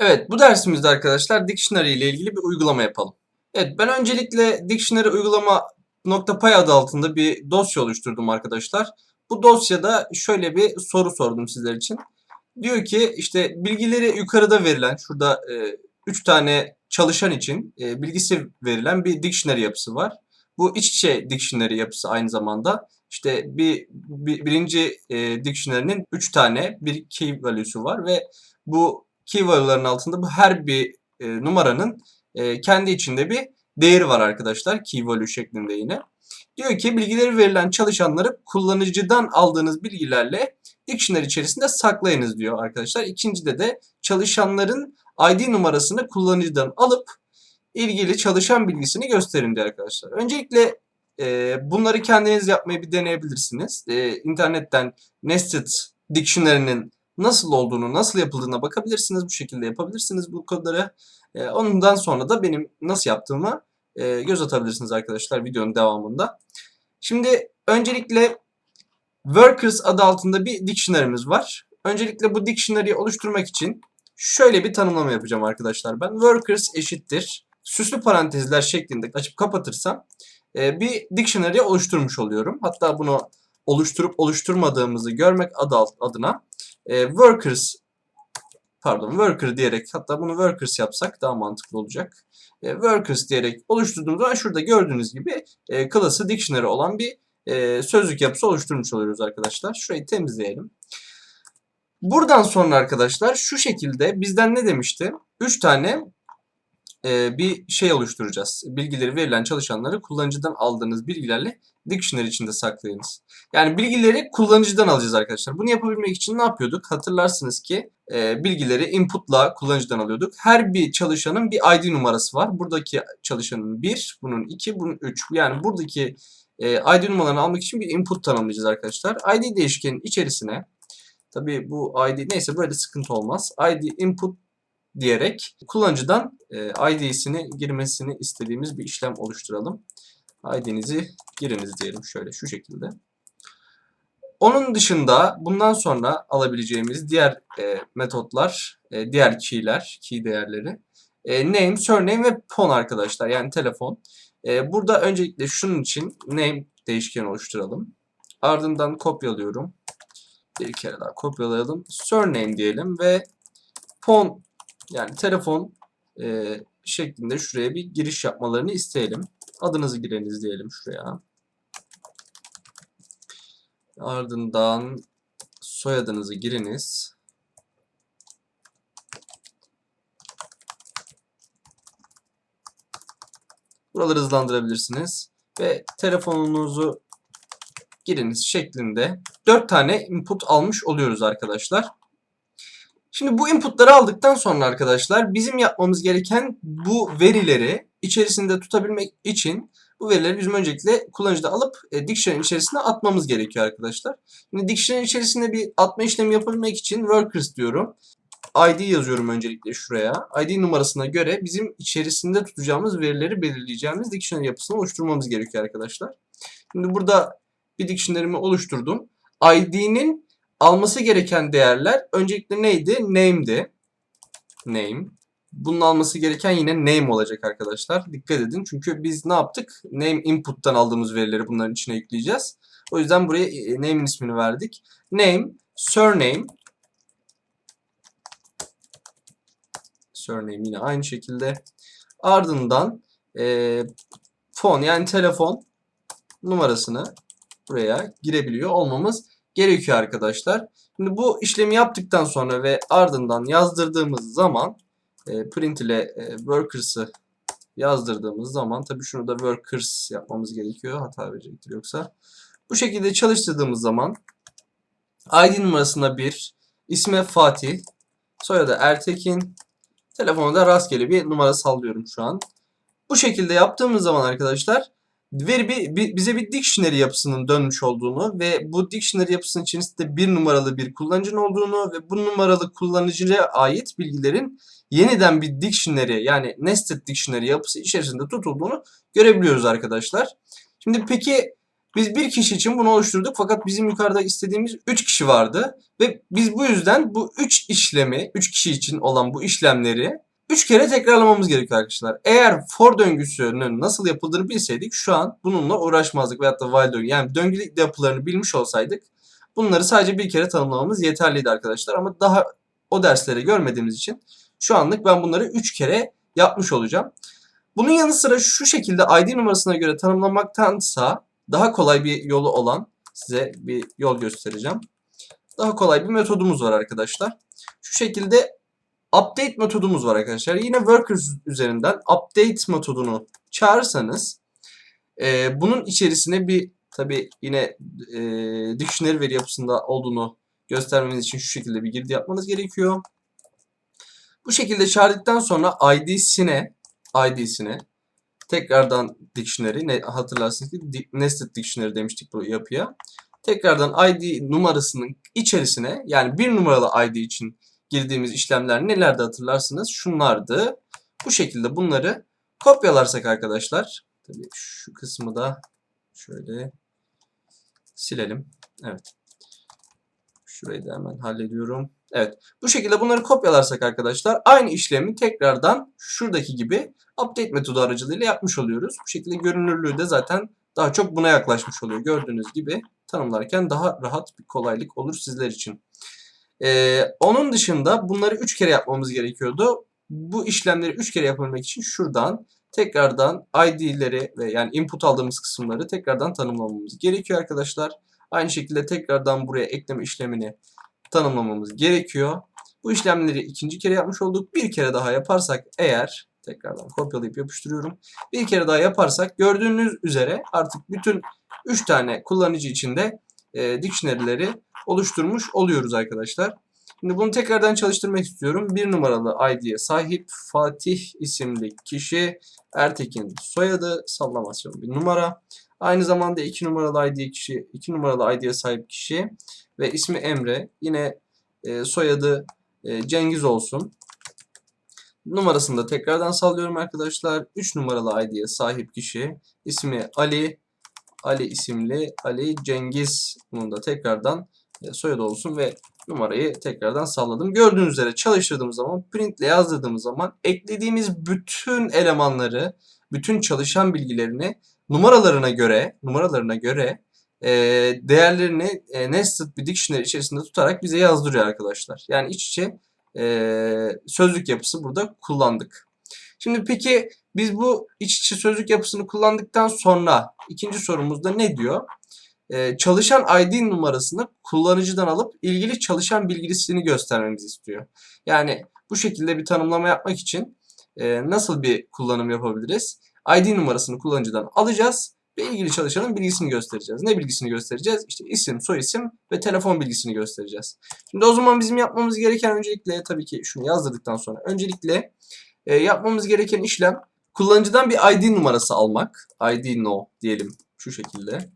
Evet, bu dersimizde arkadaşlar Dictionary ile ilgili bir uygulama yapalım. Evet, ben öncelikle Dictionary uygulama .py adı altında bir dosya oluşturdum arkadaşlar. Bu dosyada şöyle bir soru sordum sizler için. Diyor ki işte bilgileri yukarıda verilen şurada 3 tane çalışan için e, bilgisi verilen bir dictionary yapısı var. Bu iç içe dictionary yapısı aynı zamanda. İşte bir, bir birinci e, dictionary'nin 3 tane bir key value'su var ve bu key value'ların altında bu her bir e, numaranın e, kendi içinde bir değeri var arkadaşlar. Key value şeklinde yine. Diyor ki bilgileri verilen çalışanları kullanıcıdan aldığınız bilgilerle dictionary içerisinde saklayınız diyor arkadaşlar. İkincide de çalışanların ID numarasını kullanıcıdan alıp ilgili çalışan bilgisini gösterin diyor arkadaşlar. Öncelikle e, bunları kendiniz yapmayı bir deneyebilirsiniz. E, internetten Nested Dictionary'nin nasıl olduğunu, nasıl yapıldığına bakabilirsiniz. Bu şekilde yapabilirsiniz bu kodları. E, ondan sonra da benim nasıl yaptığımı e, göz atabilirsiniz arkadaşlar videonun devamında. Şimdi öncelikle Workers adı altında bir dictionary'miz var. Öncelikle bu dictionary'i oluşturmak için şöyle bir tanımlama yapacağım arkadaşlar ben. Workers eşittir. Süslü parantezler şeklinde açıp kapatırsam e, bir dictionary oluşturmuş oluyorum. Hatta bunu oluşturup oluşturmadığımızı görmek adı adına e, workers pardon worker diyerek hatta bunu workers yapsak daha mantıklı olacak. E, workers diyerek oluşturduğumuz zaman şurada gördüğünüz gibi e, klası dictionary olan bir e, sözlük yapısı oluşturmuş oluyoruz arkadaşlar. Şurayı temizleyelim. Buradan sonra arkadaşlar şu şekilde bizden ne demişti? 3 tane e, bir şey oluşturacağız. Bilgileri verilen çalışanları kullanıcıdan aldığınız bilgilerle dictionary içinde saklayınız. Yani bilgileri kullanıcıdan alacağız arkadaşlar. Bunu yapabilmek için ne yapıyorduk? Hatırlarsınız ki e, bilgileri inputla kullanıcıdan alıyorduk. Her bir çalışanın bir ID numarası var. Buradaki çalışanın 1, bunun 2, bunun 3. Yani buradaki e, ID numaralarını almak için bir input tanımlayacağız arkadaşlar. ID değişkenin içerisine tabi bu ID neyse böyle sıkıntı olmaz. ID input diyerek kullanıcıdan e, ID'sini girmesini istediğimiz bir işlem oluşturalım. ID'nizi giriniz diyelim şöyle şu şekilde. Onun dışında bundan sonra alabileceğimiz diğer e, metotlar, e, diğer key'ler, key değerleri e, name, surname ve phone arkadaşlar yani telefon. E, burada öncelikle şunun için name değişkeni oluşturalım. Ardından kopyalıyorum. Bir kere daha kopyalayalım. Surname diyelim ve phone yani telefon e, şeklinde şuraya bir giriş yapmalarını isteyelim. Adınızı gireniz diyelim şuraya. Ardından soyadınızı giriniz. Buraları hızlandırabilirsiniz. Ve telefonunuzu giriniz şeklinde 4 tane input almış oluyoruz arkadaşlar. Şimdi bu inputları aldıktan sonra arkadaşlar bizim yapmamız gereken bu verileri içerisinde tutabilmek için bu verileri bizim öncelikle kullanıcıda alıp e, dictionary içerisine atmamız gerekiyor arkadaşlar. Şimdi dictionary içerisinde bir atma işlemi yapabilmek için workers diyorum. ID yazıyorum öncelikle şuraya. ID numarasına göre bizim içerisinde tutacağımız verileri belirleyeceğimiz dictionary yapısını oluşturmamız gerekiyor arkadaşlar. Şimdi burada bir dictionary'mi oluşturdum. ID'nin alması gereken değerler öncelikle neydi? Name'di. Name. Bunun alması gereken yine name olacak arkadaşlar. Dikkat edin çünkü biz ne yaptık? Name input'tan aldığımız verileri bunların içine yükleyeceğiz. O yüzden buraya e, name'in ismini verdik. Name, surname. Surname yine aynı şekilde. Ardından e, phone yani telefon numarasını buraya girebiliyor olmamız gerekiyor arkadaşlar. Şimdi bu işlemi yaptıktan sonra ve ardından yazdırdığımız zaman e, print ile e, workers'ı yazdırdığımız zaman tabi şunu da workers yapmamız gerekiyor. Hata verecektir yoksa. Bu şekilde çalıştırdığımız zaman ID numarasına 1, isme Fatih, soyadı Ertekin, telefona da rastgele bir numara sallıyorum şu an. Bu şekilde yaptığımız zaman arkadaşlar veri bir, bize bir dictionary yapısının dönmüş olduğunu ve bu dictionary yapısının içerisinde bir numaralı bir kullanıcının olduğunu ve bu numaralı kullanıcıya ait bilgilerin yeniden bir dictionary yani nested dictionary yapısı içerisinde tutulduğunu görebiliyoruz arkadaşlar. Şimdi peki Biz bir kişi için bunu oluşturduk fakat bizim yukarıda istediğimiz 3 kişi vardı. Ve biz bu yüzden bu 3 işlemi, 3 kişi için olan bu işlemleri 3 kere tekrarlamamız gerekiyor arkadaşlar. Eğer for döngüsünün nasıl yapıldığını bilseydik şu an bununla uğraşmazdık. Veyahut da while döngü yani döngü yapılarını bilmiş olsaydık bunları sadece bir kere tanımlamamız yeterliydi arkadaşlar. Ama daha o dersleri görmediğimiz için şu anlık ben bunları 3 kere yapmış olacağım. Bunun yanı sıra şu şekilde ID numarasına göre tanımlamaktansa daha kolay bir yolu olan size bir yol göstereceğim. Daha kolay bir metodumuz var arkadaşlar. Şu şekilde update metodumuz var arkadaşlar. Yine workers üzerinden update metodunu çağırırsanız e, bunun içerisine bir tabi yine e, dictionary veri yapısında olduğunu göstermeniz için şu şekilde bir girdi yapmanız gerekiyor. Bu şekilde çağırdıktan sonra id'sine id'sine tekrardan dictionary ne hatırlarsınız ki di- nested dictionary demiştik bu yapıya. Tekrardan id numarasının içerisine yani bir numaralı id için girdiğimiz işlemler nelerdi hatırlarsınız? Şunlardı. Bu şekilde bunları kopyalarsak arkadaşlar tabii şu kısmı da şöyle silelim. Evet. Şurayı da hemen hallediyorum. Evet. Bu şekilde bunları kopyalarsak arkadaşlar aynı işlemi tekrardan şuradaki gibi update metodu aracılığıyla yapmış oluyoruz. Bu şekilde görünürlüğü de zaten daha çok buna yaklaşmış oluyor. Gördüğünüz gibi tanımlarken daha rahat bir kolaylık olur sizler için. Ee, onun dışında bunları 3 kere yapmamız gerekiyordu. Bu işlemleri 3 kere yapabilmek için şuradan tekrardan ID'leri ve yani input aldığımız kısımları tekrardan tanımlamamız gerekiyor arkadaşlar. Aynı şekilde tekrardan buraya ekleme işlemini tanımlamamız gerekiyor. Bu işlemleri ikinci kere yapmış olduk. Bir kere daha yaparsak eğer tekrardan kopyalayıp yapıştırıyorum. Bir kere daha yaparsak gördüğünüz üzere artık bütün 3 tane kullanıcı içinde e, dictionary'leri oluşturmuş oluyoruz arkadaşlar. Şimdi bunu tekrardan çalıştırmak istiyorum. Bir numaralı ID'ye sahip Fatih isimli kişi Ertekin soyadı sallamasyon bir numara. Aynı zamanda iki numaralı ID kişi, iki numaralı ID'ye sahip kişi ve ismi Emre. Yine e, soyadı e, Cengiz olsun. Numarasını da tekrardan sallıyorum arkadaşlar. 3 numaralı ID'ye sahip kişi ismi Ali. Ali isimli Ali Cengiz. Bunu da tekrardan soyadı olsun ve numarayı tekrardan salladım. Gördüğünüz üzere çalıştırdığımız zaman printle yazdırdığımız zaman eklediğimiz bütün elemanları, bütün çalışan bilgilerini numaralarına göre, numaralarına göre e, değerlerini e, nested bir dictionary içerisinde tutarak bize yazdırıyor arkadaşlar. Yani iç içe e, sözlük yapısı burada kullandık. Şimdi peki biz bu iç içe sözlük yapısını kullandıktan sonra ikinci sorumuzda ne diyor? Ee, çalışan ID numarasını kullanıcıdan alıp ilgili çalışan bilgisini göstermemizi istiyor. Yani bu şekilde bir tanımlama yapmak için e, nasıl bir kullanım yapabiliriz? ID numarasını kullanıcıdan alacağız ve ilgili çalışanın bilgisini göstereceğiz. Ne bilgisini göstereceğiz? İşte isim, soyisim ve telefon bilgisini göstereceğiz. Şimdi o zaman bizim yapmamız gereken öncelikle tabii ki şunu yazdırdıktan sonra öncelikle e, yapmamız gereken işlem kullanıcıdan bir ID numarası almak. ID no diyelim şu şekilde.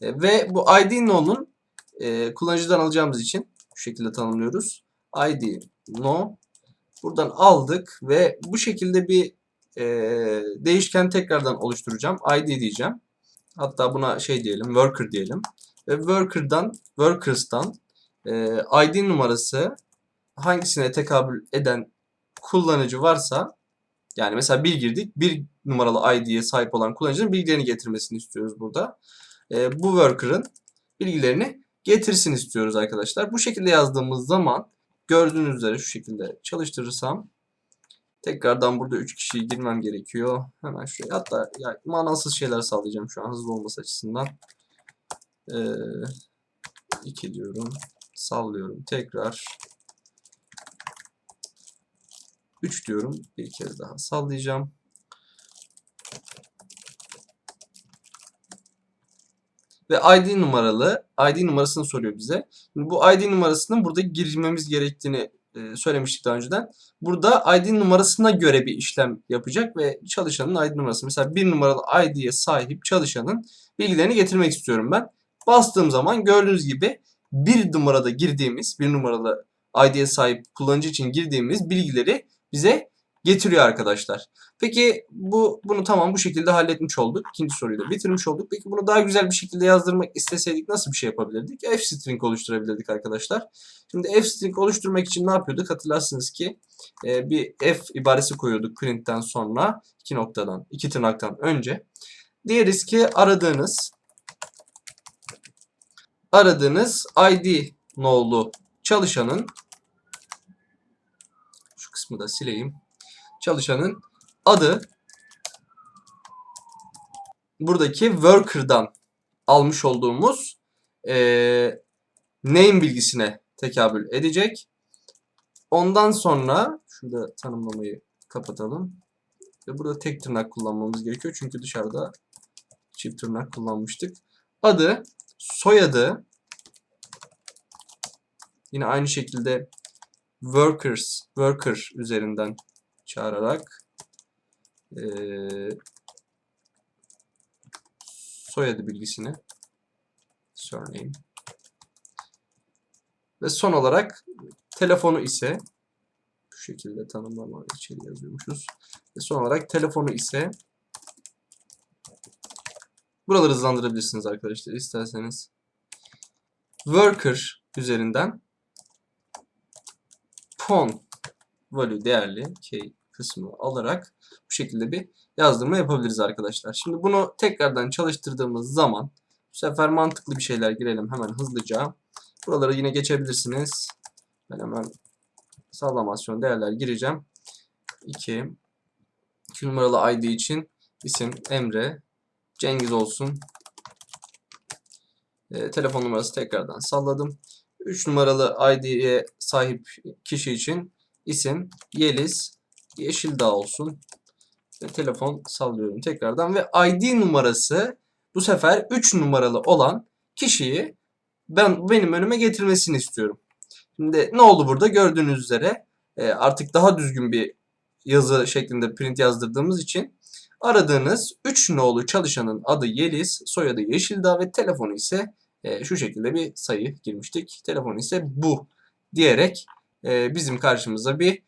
E, ve bu ID no'nun e, kullanıcıdan alacağımız için şu şekilde tanımlıyoruz. ID no buradan aldık ve bu şekilde bir e, değişken tekrardan oluşturacağım. ID diyeceğim. Hatta buna şey diyelim, worker diyelim. Ve worker'dan, workers'tan e, ID numarası hangisine tekabül eden kullanıcı varsa yani mesela bir girdik, bir numaralı ID'ye sahip olan kullanıcının bilgilerini getirmesini istiyoruz burada. E, bu worker'ın bilgilerini getirsin istiyoruz arkadaşlar. Bu şekilde yazdığımız zaman gördüğünüz üzere şu şekilde çalıştırırsam tekrardan burada 3 kişiyi girmem gerekiyor. Hemen şuraya hatta ya, manasız şeyler sağlayacağım şu an hızlı olması açısından. E, 2 diyorum. Sallıyorum. Tekrar 3 diyorum. Bir kez daha sallayacağım. Ve ID numaralı, ID numarasını soruyor bize. Şimdi bu ID numarasının burada girmemiz gerektiğini e, söylemiştik daha önceden. Burada ID numarasına göre bir işlem yapacak ve çalışanın ID numarası. Mesela bir numaralı ID'ye sahip çalışanın bilgilerini getirmek istiyorum ben. Bastığım zaman gördüğünüz gibi bir numarada girdiğimiz, bir numaralı ID'ye sahip kullanıcı için girdiğimiz bilgileri bize getiriyor arkadaşlar. Peki bu bunu tamam bu şekilde halletmiş olduk. İkinci soruyu da bitirmiş olduk. Peki bunu daha güzel bir şekilde yazdırmak isteseydik nasıl bir şey yapabilirdik? F-string oluşturabilirdik arkadaşlar. Şimdi F-string oluşturmak için ne yapıyorduk? Hatırlarsınız ki e, bir F ibaresi koyuyorduk print'ten sonra iki noktadan, iki tırnaktan önce. Diyeriz ki aradığınız aradığınız ID nolu çalışanın şu kısmı da sileyim. Çalışanın adı buradaki worker'dan almış olduğumuz eee, name bilgisine tekabül edecek. Ondan sonra şurada tanımlamayı kapatalım. Ve burada tek tırnak kullanmamız gerekiyor. Çünkü dışarıda çift tırnak kullanmıştık. Adı, soyadı yine aynı şekilde workers, worker üzerinden çağırarak eee, soyadı bilgisini surname ve son olarak telefonu ise bu şekilde tanımlama içeri yazıyormuşuz. Ve son olarak telefonu ise buraları hızlandırabilirsiniz arkadaşlar isterseniz. Worker üzerinden pon value değerli key kısmı alarak bu şekilde bir yazdırma yapabiliriz arkadaşlar. Şimdi bunu tekrardan çalıştırdığımız zaman bu sefer mantıklı bir şeyler girelim hemen hızlıca. Buraları yine geçebilirsiniz. Ben hemen sağlamasyon değerler gireceğim. 2 2 numaralı ID için isim Emre Cengiz olsun. E, telefon numarası tekrardan salladım. 3 numaralı ID'ye sahip kişi için isim Yeliz Yeşildağ olsun. Ve telefon sallıyorum tekrardan ve ID numarası bu sefer 3 numaralı olan kişiyi ben benim önüme getirmesini istiyorum. Şimdi ne oldu burada? Gördüğünüz üzere e, artık daha düzgün bir yazı şeklinde print yazdırdığımız için aradığınız 3 nolu çalışanın adı Yeliz, soyadı Yeşildağ ve telefonu ise e, şu şekilde bir sayı girmiştik. Telefonu ise bu diyerek e, bizim karşımıza bir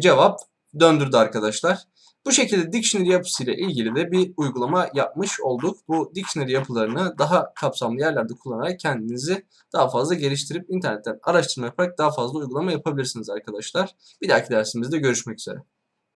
cevap döndürdü arkadaşlar. Bu şekilde dictionary yapısıyla ilgili de bir uygulama yapmış olduk. Bu dictionary yapılarını daha kapsamlı yerlerde kullanarak kendinizi daha fazla geliştirip internetten araştırma yaparak daha fazla uygulama yapabilirsiniz arkadaşlar. Bir dahaki dersimizde görüşmek üzere.